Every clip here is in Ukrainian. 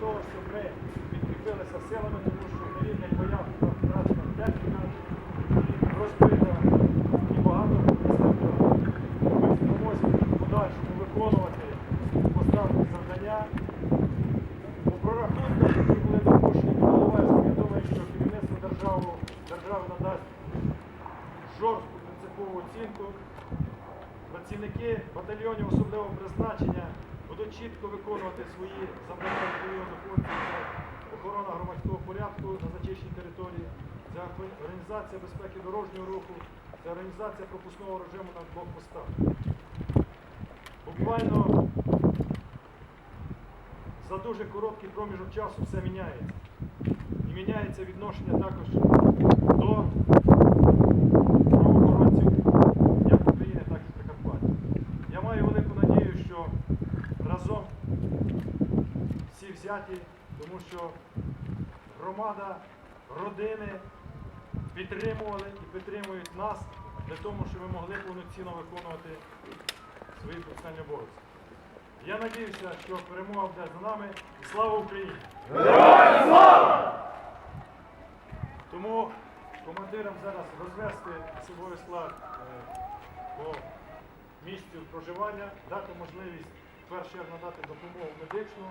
того, щоб ми підкріпилися силами, тому що в рівних боях втрачена техніка і розбита і багато інструментів. Ми в подальшому виконувати поставлені завдання. По прорахунках, які були допущені Головецьким, я думаю, що керівництво держави надасть жорстку принципову оцінку. Працівники батальйонів особливого призначення будуть чітко виконувати свої завдання відповідно до. Це охорона громадського порядку на зачищеній території, це організація безпеки дорожнього руху, це організація пропускного режиму на блокпостах. Буквально за дуже короткий проміжок часу все міняється. І міняється відношення також взяті, тому що громада, родини підтримували і підтримують нас для того, щоб ми могли повноцінно виконувати свої професіональні обов'язки. Я надіюся, що перемога буде за нами. І слава Україні! Тому командирам зараз розвести особовий склад е, по місцю проживання, дати можливість перше надати допомогу медичну,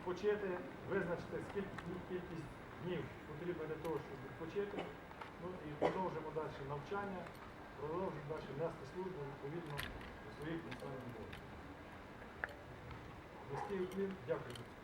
відпочити, визначити скільки кількість днів потрібно для того, щоб відпочити. Ну і продовжимо далі навчання, продовжимо далі нести службу відповідно до своїх національних Листів уклін, дякую.